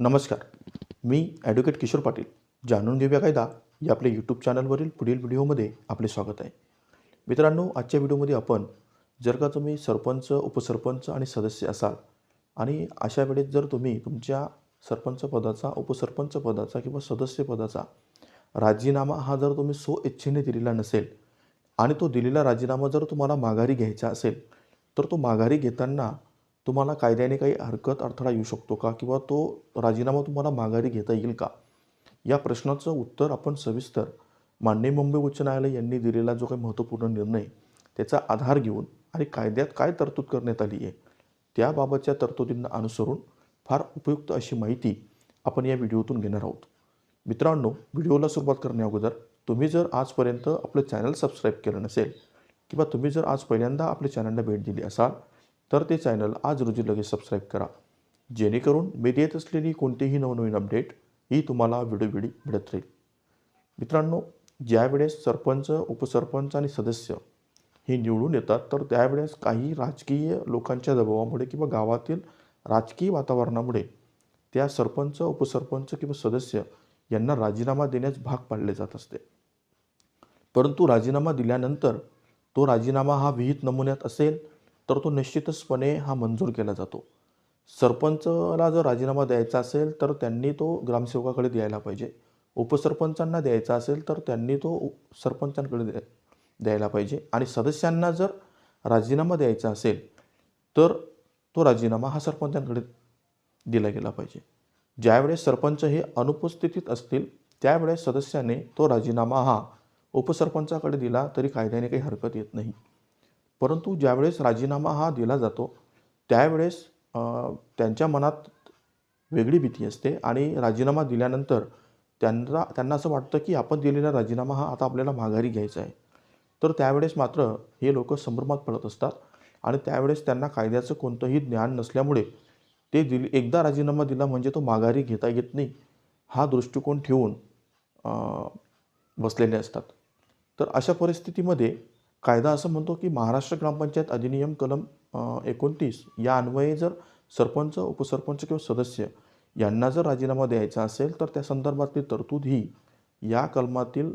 नमस्कार. मी ॲडव्होकेट किशोर पाटील. जाणून घेऊया कायदा. या आपल्या यूट्यूब चॅनलवरील पुढील व्हिडिओमध्ये आपले स्वागत आहे. मित्रांनो आजच्या व्हिडिओमध्ये आपण जर का तुम्ही सरपंच उपसरपंच आणि सदस्य असाल आणि अशा वेळेस जर तुम्ही तुमच्या सरपंच पदाचा उपसरपंच पदाचा किंवा सदस्य पदाचा राजीनामा हा जर तुम्ही सो इच्छेने दिलेला नसेल आणि तो दिलेला राजीनामा जर तुम्हाला माघारी घ्यायचा असेल तर तो माघारी घेताना तुम्हाला कायद्याने काही हरकत अडथळा येऊ शकतो का? किंवा तो राजीनामा तुम्हाला माघारी घेता येईल का? या प्रश्नाचं उत्तर आपण सविस्तर मान्य मुंबई उच्च न्यायालय यांनी दिलेला जो काही महत्त्वपूर्ण निर्णय त्याचा आधार घेऊन आणि कायद्यात काय तरतूद करण्यात आली आहे त्याबाबतच्या तरतुदींना अनुसरून फार उपयुक्त अशी माहिती आपण या व्हिडिओतून घेणार आहोत. मित्रांनो व्हिडिओला सुरुवात करण्याअगोदर तुम्ही जर आजपर्यंत आपलं चॅनल सबस्क्राईब केलं नसेल किंवा तुम्ही जर आज पहिल्यांदा आपल्या चॅनलला भेट दिली असाल तर ते चॅनल आज रोजी लगेच सबस्क्राईब करा. जेणेकरून मी देत असलेली कोणतीही नवनवीन अपडेट ही तुम्हाला वेळोवेळी मिळत राहील. मित्रांनो ज्यावेळेस सरपंच उपसरपंच आणि सदस्य हे निवडून येतात तर त्यावेळेस काही राजकीय लोकांच्या दबावामुळे किंवा गावातील राजकीय वातावरणामुळे त्या सरपंच उपसरपंच किंवा सदस्य यांना राजीनामा देण्यास भाग पाडले जात असते. परंतु राजीनामा दिल्यानंतर तो राजीनामा हा विहित नमुन्यात असेल तर तो निश्चितचपणे हा मंजूर केला जातो. सरपंचला जर राजीनामा द्यायचा असेल तर त्यांनी तो ग्रामसेवकाकडे द्यायला पाहिजे. उपसरपंचांना द्यायचा असेल तर त्यांनी तो सरपंचांकडे द्या द्यायला पाहिजे. आणि सदस्यांना जर राजीनामा द्यायचा असेल तर तो राजीनामा हा सरपंचांकडे दिला गेला पाहिजे. ज्यावेळेस सरपंच हे अनुपस्थितीत असतील त्यावेळेस सदस्याने तो राजीनामा हा उपसरपंचाकडे दिला तरी कायद्याने काही हरकत येत नाही. परंतु ज्यावेळेस राजीनामा हा दिला जातो त्यावेळेस त्यांच्या मनात वेगळी भीती असते आणि राजीनामा दिल्यानंतर त्यांना त्यांना असं वाटतं की आपण दिलेला राजीनामा हा आता आपल्याला माघारी घ्यायचा आहे. तर त्यावेळेस मात्र हे लोक संभ्रमात पडत असतात आणि त्यावेळेस त्यांना कायद्याचं कोणतंही ज्ञान नसल्यामुळे ते दिल एकदा राजीनामा दिला म्हणजे तो माघारी घेता येत नाही हा दृष्टिकोन ठेवून बसलेले असतात. तर अशा परिस्थितीमध्ये कायदा असं म्हणतो की महाराष्ट्र ग्रामपंचायत अधिनियम कलम एकोणतीस या अन्वये जर सरपंच उपसरपंच किंवा सदस्य यांना जर राजीनामा द्यायचा असेल तर त्या संदर्भातली तरतूद ही या कलमातील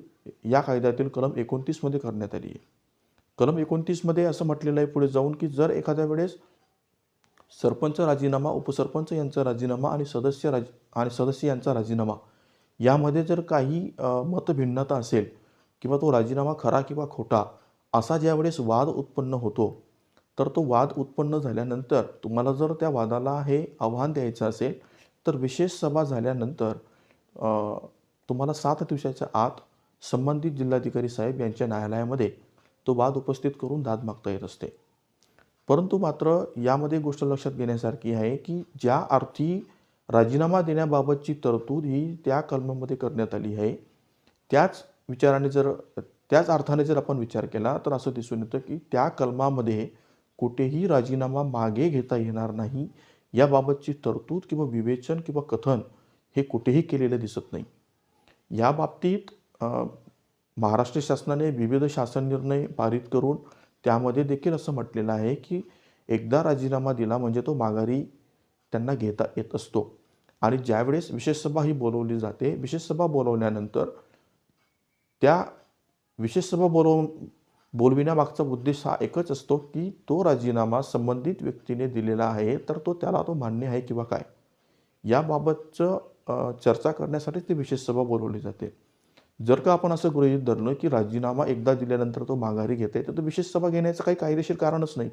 या कायद्यातील कलम एकोणतीसमध्ये करण्यात आली आहे. कलम एकोणतीसमध्ये असं म्हटलेलं आहे पुढे जाऊन की जर एखाद्या वेळेस सरपंच राजीनामा उपसरपंच यांचा राजीनामा आणि सदस्य राज आणि सदस्य यांचा राजीनामा यामध्ये जर काही मतभिन्नता असेल किंवा तो राजीनामा खरा किंवा खोटा असा ज्यावेळेस वाद उत्पन्न होतो तर तो वाद उत्पन्न झाल्यानंतर तुम्हाला जर त्या वादाला हे आव्हान द्यायचं असेल तर विशेष सभा झाल्यानंतर तुम्हाला सात दिवसाच्या आत संबंधित जिल्हाधिकारी साहेब यांच्या न्यायालयामध्ये तो वाद उपस्थित करून दाद मागता येत असते. परंतु मात्र यामध्ये गोष्ट लक्षात घेण्यासारखी आहे की ज्या अर्थी राजीनामा देण्याबाबतची तरतूद ही त्या कलमामध्ये करण्यात आली आहे त्याच विचाराने जर त्याच अर्थाने जर आपण विचार केला तर असं दिसून येतं की त्या कलमामध्ये कुठेही राजीनामा मागे घेता येणार नाही. याबाबतची तरतूद किंवा विवेचन किंवा कथन हे कुठेही केलेलं दिसत नाही. या बाबतीत महाराष्ट्र शासनाने विविध शासन निर्णय पारित करून त्यामध्ये देखील असं म्हटलेलं आहे की एकदा राजीनामा दिला म्हणजे तो माघारी त्यांना घेता येत असतो. आणि ज्यावेळेस विशेष सभा ही बोलवली जाते विशेष सभा बोलवल्यानंतर त्या विशेष सभा बोलवून बोलविण्यामागचा उद्देश हा एकच असतो की तो राजीनामा संबंधित व्यक्तीने दिलेला आहे तर तो त्याला तो मान्य आहे किंवा काय? याबाबतचं चर्चा करण्यासाठी ती विशेष सभा बोलवली जाते. जर का आपण असं गृहित धरलं की राजीनामा एकदा दिल्यानंतर तो माघारी घेते तर तो विशेष सभा घेण्याचं काही कायदेशीर कारणच नाही.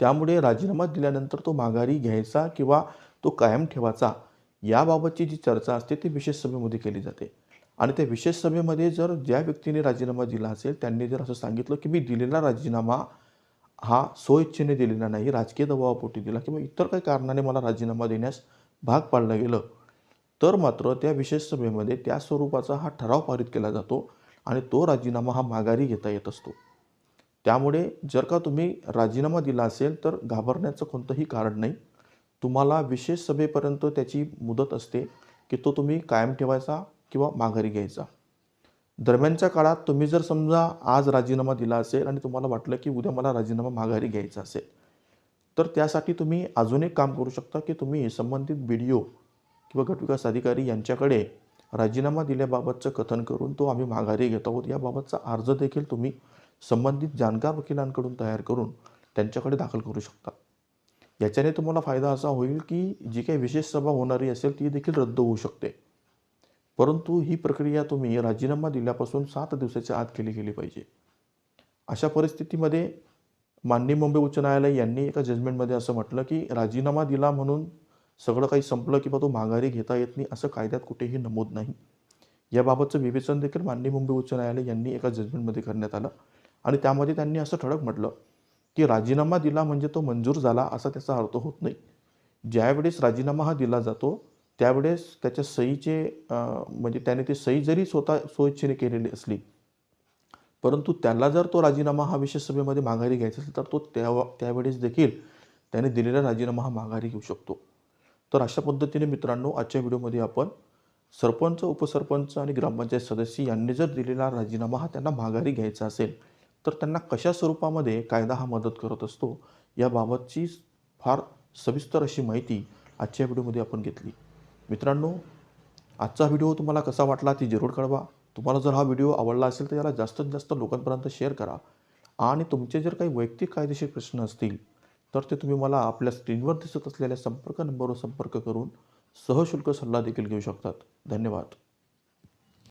त्यामुळे राजीनामा दिल्यानंतर तो माघारी घ्यायचा किंवा तो कायम ठेवायचा याबाबतची जी चर्चा असते ती विशेष सभेमध्ये केली जाते. आणि त्या विशेष सभेमध्ये जर ज्या व्यक्तीने राजीनामा दिला असेल त्यांनी जर असं सांगितलं की मी दिलेला राजीनामा हा स्वइच्छेने दिलेला नाही राजकीय दबावापोटी दिला किंवा इतर काही कारणाने मला राजीनामा देण्यास भाग पाडलं गेलं तर मात्र त्या विशेष सभेमध्ये त्या स्वरूपाचा हा ठराव पारित केला जातो आणि तो राजीनामा हा माघारी घेता येत असतो. त्यामुळे जर का तुम्ही राजीनामा दिला असेल तर घाबरण्याचं कोणतंही कारण नाही. तुम्हाला विशेष सभेपर्यंत त्याची मुदत असते की तो तुम्ही कायम ठेवायचा किंवा माघारी घ्यायचा. दरम्यानच्या काळात तुम्ही जर समजा आज राजीनामा दिला असेल आणि तुम्हाला वाटलं की उद्या मला राजीनामा माघारी घ्यायचा असेल तर त्यासाठी तुम्ही अजून एक काम करू शकता की तुम्ही संबंधित बी डी ओ किंवा गटविकास अधिकारी यांच्याकडे राजीनामा दिल्याबाबतचं कथन करून तो आम्ही माघारी घेत आहोत. याबाबतचा अर्ज देखील तुम्ही संबंधित जाणकार वकिलांकडून तयार करून त्यांच्याकडे दाखल करू शकता. याच्याने तुम्हाला फायदा असा होईल की जी काही विशेष सभा होणारी असेल ती देखील रद्द होऊ शकते. परंतु ही प्रक्रिया तुम्ही राजीनामा दिल्यापासून सात दिवसाच्या आत केली गेली पाहिजे. अशा परिस्थितीमध्ये माननीय मुंबई उच्च न्यायालय यांनी एका जजमेंटमध्ये असं म्हटलं की राजीनामा दिला म्हणून सगळं काही संपलं किंवा तो माघारी घेता येत नाही असं कायद्यात कुठेही नमूद नाही. याबाबतचं विवेचन देखील माननीय मुंबई उच्च न्यायालय यांनी एका जजमेंटमध्ये करण्यात आलं आणि त्यामध्ये त्यांनी असं ठळक म्हटलं की राजीनामा दिला म्हणजे तो मंजूर झाला असा त्याचा अर्थ होत नाही. ज्यावेळेस राजीनामा हा दिला जातो त्यावेळेस त्याच्या सहीचे म्हणजे त्याने ती सही जरी स्वतः स्वइच्छेने केलेली असली परंतु त्याला जर तो राजीनामा हा विशेष सभेमध्ये माघारी घ्यायचा असेल तर तो त्या त्यावेळेस देखील त्याने दिलेला राजीनामा हा माघारी घेऊ शकतो. तर अशा पद्धतीने मित्रांनो आजच्या व्हिडिओमध्ये आपण सरपंच उपसरपंच आणि ग्रामपंचायत सदस्य यांनी जर दिलेला राजीनामा हा त्यांना माघारी घ्यायचा असेल तर त्यांना कशा स्वरूपामध्ये कायदा हा मदत करत असतो याबाबतची फार सविस्तर अशी माहिती आजच्या व्हिडिओमध्ये आपण घेतली. मित्रांनो आजचा व्हिडिओ तुम्हाला कसा वाटला ती जरूर कळवा. तुम्हाला जर हा व्हिडिओ आवडला असेल तर याला जास्तीत जास्त लोकांपर्यंत शेअर करा. आणि तुमचे जर काही वैयक्तिक कायदेशीर प्रश्न असतील तर ते तुम्ही मला आपल्या स्क्रीनवर दिसत असलेल्या संपर्क नंबरवर संपर्क करून सहशुल्क सल्ला देखील घेऊ शकतात. धन्यवाद.